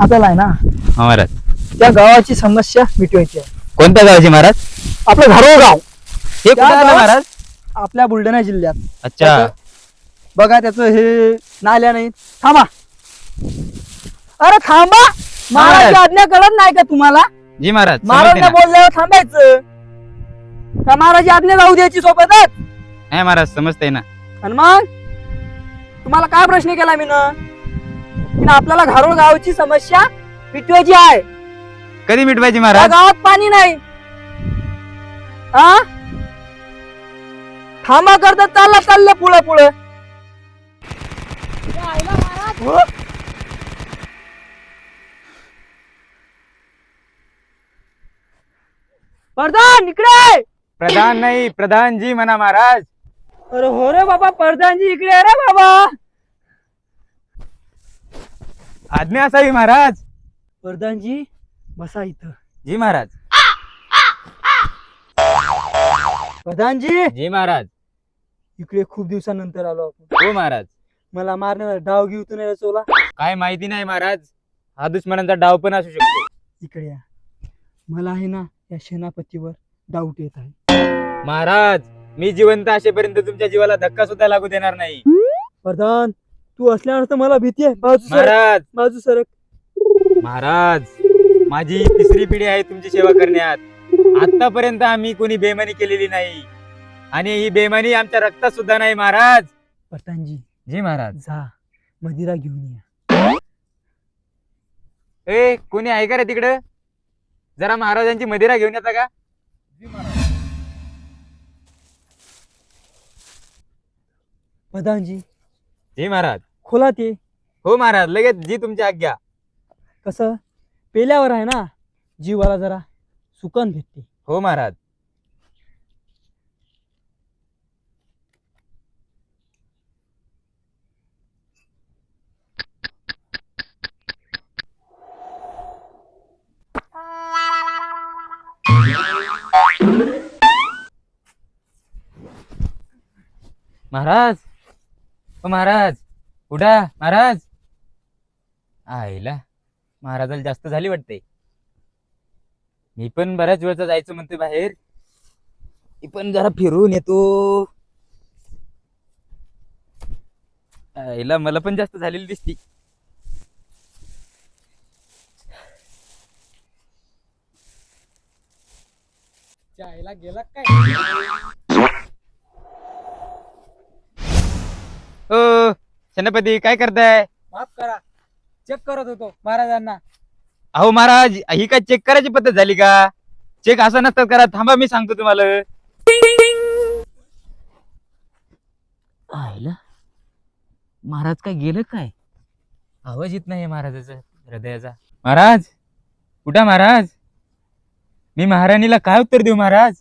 आपल्याला आहे ना? हा महाराज. त्या गावाची समस्या मिटवायची आहे. कोणत्या गावाची महाराज? आपलं घरोळ गाव. हे कुठे त्या आलं गावात- महाराज? आपल्या बुलढाणा जिल्ह्यात. अच्छा. त्याचं- बघा त्याचं हे नाल्या नाही थांबा. अरे थांबा. महाराज. आज्ञा कळत नाही का तुम्हाला? जी महाराज महाराज ना. बोलल्यावर थांबायचं. का महाराज आज्ञा जाऊ द्यायची सोबतच? नाही महाराज समजते ना. आणि मग? तुम्हाला काय प्रश्न केला मी ना आपल्याला घारोळ गावाची समस्या मिटवायची आहे. कधी मिटवायची त्या महाराज गावात पाणी नाही. हा थांबा करता चालला चाललं पुढं पुढं. हो. प्रधान इकडे प्रधान नाही प्रधानजी म्हणा महाराज. अरे हो रे बाबा प्रधानजी इकडे आहे रे बाबा. आज्ञा असावी महाराज. प्रधानजी बसा इथं. जी महाराज. प्रधानजी जी महाराज. इकडे खूप दिवसानंतर आलो आपण. हो महाराज. मला मारण्याचा डाव घेऊ तू नाही चोला. काय माहिती नाही महाराज. हा दुश्मनांचा डाव पण असू शकतो. इकडे या. मला आहे ना या सेनापतीवर डाऊट येत आहे. महाराज मी जिवंत असेपर्यंत तुमच्या जीवाला धक्का सुद्धा लागू देणार नाही. प्रधान तू असल्यावर तर मला भीती आहे. बाजू सरक. महाराज. बाजू सरक. महाराज माझी तिसरी पिढी आहे तुमची सेवा करण्यात. आतापर्यंत आम्ही कोणी बेमानी केलेली नाही. आणि ही बेमानी आमच्या रक्तात सुद्धा नाही महाराज. प्रधानजी जी महाराज. जा. मदिरा घेऊन या. ए कोणी आहे का रे तिकडं? जरा महाराजांची मदिरा घेऊन येता का? प्रधानजी जी महाराज. खोला ते. हो महाराज लगेच जी तुमची आज्ञा. कसं? पेल्यावर आहे ना जीवाला जरा सुकन भेटते. हो महाराज. महाराज ओ महाराज. कुठा? महाराज? आईला. महाराजाला जास्त झाली वाटते मी पण बऱ्याच वेळचा जायचं म्हणते बाहेर. मी पण जरा फिरून येतो. आईला मला पण जास्त झालेली दिसती. आईला गेला काय? सेनापती काय करताय? माफ करा. चेक करत होतो महाराजांना. अहो महाराज ही काय चेक करायची पद्धत झाली का? चेक असं नसतात करा. थांबा मी सांगतो तुम्हाला. आईला महाराज काय गेलं काय? आवाज येत नाही महाराजाचा हृदयाचा. महाराज कुठं महाराज? मी महाराणीला काय उत्तर देऊ महाराज?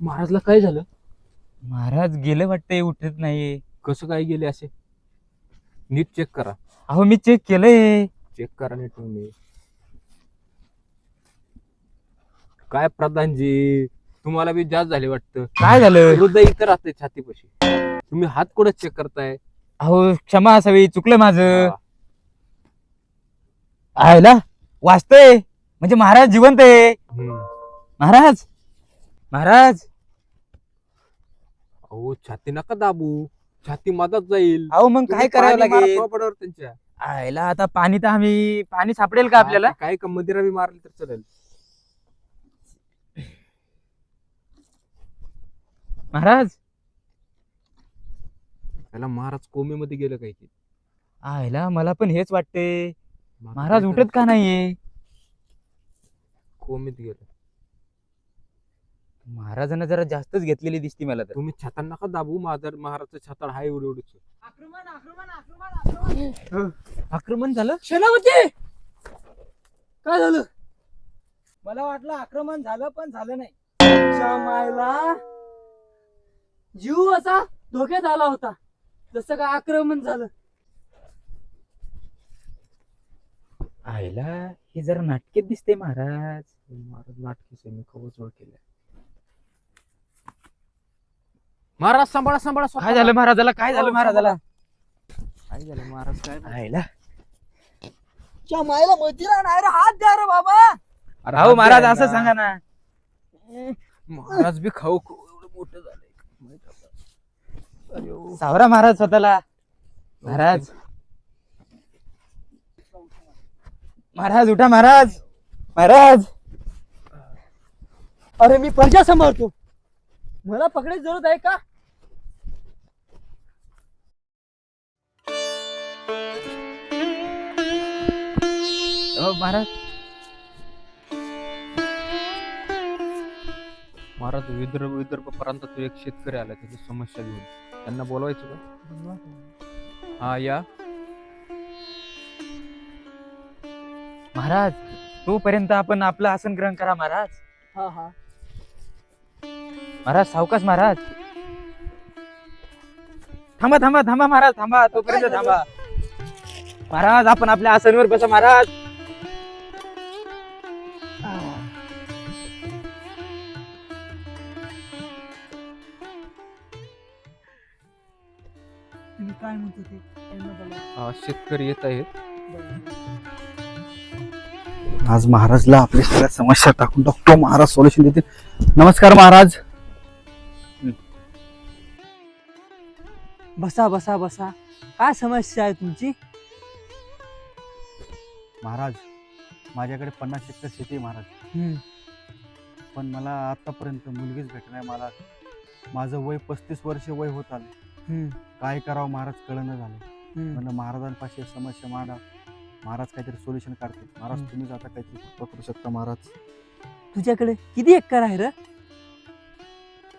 महाराजला काय झालं? महाराज गेलं वाटतंय उठत नाही कसं काय गेले असे? नीट चेक करा. अहो मी चेक केलंय. चेक करा नीट तुम्ही. काय प्रधानजी तुम्हाला बी जास्त झाले वाटतं. काय झालं? हृदय इथं राहते छातीपाशी. तुम्ही हात कुठं चेक करताय? अहो क्षमा असावी चुकलं माझं. आयला वाचतंय. म्हणजे महाराज जिवंत आहे. हम्म. महाराज महाराज. अहो छाती नका दाबू. छाती मदत जाईल. अहो मग काय तुम्ही मारा लागेल? त्यांच्या. आयला आता पाणी तर आम्ही पाणी सापडेल का आपल्याला? काय का मदिरा बी मारली तर चालेल. महाराज? त्याला महाराज कोमेमध्ये गेलं काय की आयला मला पण हेच वाटते महाराज उठत? का नाहीये? कोमेत गेलं. महाराजांना जरा जास्तच घेतलेली दिसती मला तर. तुम्ही छाता नका दाबू माझा महाराजचं हाय एवढं एवढंच. आक्रमण आक्रमण आक्रमण आक्रमण. आक्रमण झालं? सेनापती! काय झालं? मला वाटलं आक्रमण झालं पण झालं नाही. तुमच्या मायला जीव असा धोक्यात आला होता. जसं का आक्रमण झालं. आयला हे जरा नाटकेत दिसते महाराज. महाराज नाटकीच आहे. मी कवच ओळख केलंय महाराज सांभाळा सांभाळा काय झालं महाराजाला? काय झालं महाराजाला? काय झालं महाराज? काय आईला. च्या मायला मतीला नाही रे हात द्या रे बाबा. अरे अहो हात महाराज असं ना. सांगा ना. महाराज बी खाऊ खाऊ एवढं मोठं झालंय. अयो. सावरा महाराज स्वतःला. महाराज. महाराज उठा महाराज. महाराज. अरे मी प्रजा सांभाळतो मला पकडायची जरूरत आहे का? अहो, महाराज. महाराज विदर्भ विदर्भ प्रांतातून एक शेतकरी आला त्याची समस्या घेऊन. त्यांना बोलवायचं का? हा या. महाराज तोपर्यंत आपण आपलं आसन ग्रहण करा महाराज. हा हा. महाराज सावकाश महाराज. थांबा थांबा थांबा महाराज थांबा तोपर्यंत थांबा. महाराज आपण आपल्या आसनवर बसा महाराज. शेतकरी येत आहेत. आज महाराजला आपल्या सगळ्या समस्या टाकून टाकतो महाराज सोल्युशन देतील. नमस्कार महाराज. बसा बसा बसा. काय समस्या आहे तुमची? महाराज माझ्याकडे पन्नास एकर शेती आहे महाराज. पण मला आतापर्यंत मुलगीच भेट नाही मला. माझं वय पस्तीस वर्ष वय होत आले. काय करावं महाराज कळणं झालं. म्हणलं महाराजांपाशी समस्या मांडा. महाराज काहीतरी सोल्युशन काढते महाराज हम्म. तुम्हीच आता काहीतरी कृपा करू शकता महाराज. तुझ्याकडे किती एकर आहे रे?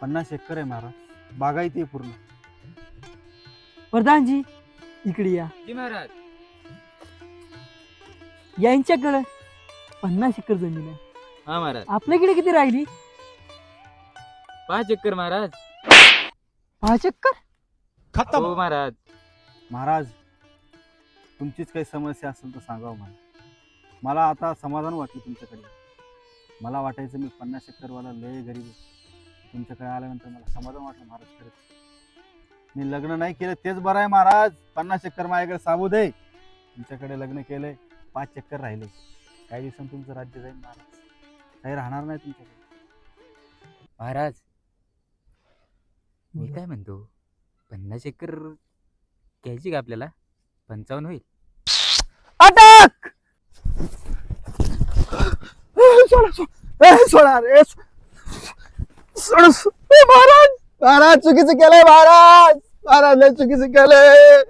पन्नास एकर आहे महाराज. बागायती आहे पूर्ण. प्रधानजी इकडे या. जी महाराज. यांच्याकडे पन्नास एकर जमीन आहे. हा महाराज. आपल्याकडे किती राहिली? पाच एकर महाराज. पाच एकर? हो महाराज. महाराज तुमचीच काही समस्या असेल तर सांगावं मला. मला आता समाधान वाटलं तुमच्याकडे. मला वाटायचं मी पन्नास एकरवाला लय गरीब तुमच्याकडे आल्यानंतर मला समाधान वाटलं महाराज खरंच. मी लग्न नाही केलं तेच बरं आहे महाराज. पन्नास एकर माझ्याकडे साबूद आहे तुमच्याकडे लग्न केलंय पाच चक्कर राहिले. काही दिवसांनी तुमचं राज्य जाईल महाराज. काही राहणार नाही तुमच्याकडे. महाराज मी काय म्हणतो? पन्नास एकर घ्यायची का आपल्याला? पंचावन्न होईल. अटक! सोडा सोडा. ए, सोडा रे. सोडा सो- ए, महाराज! महाराज चुकीचं केलंय महाराज! महाराज लय चुकीचं केलंय.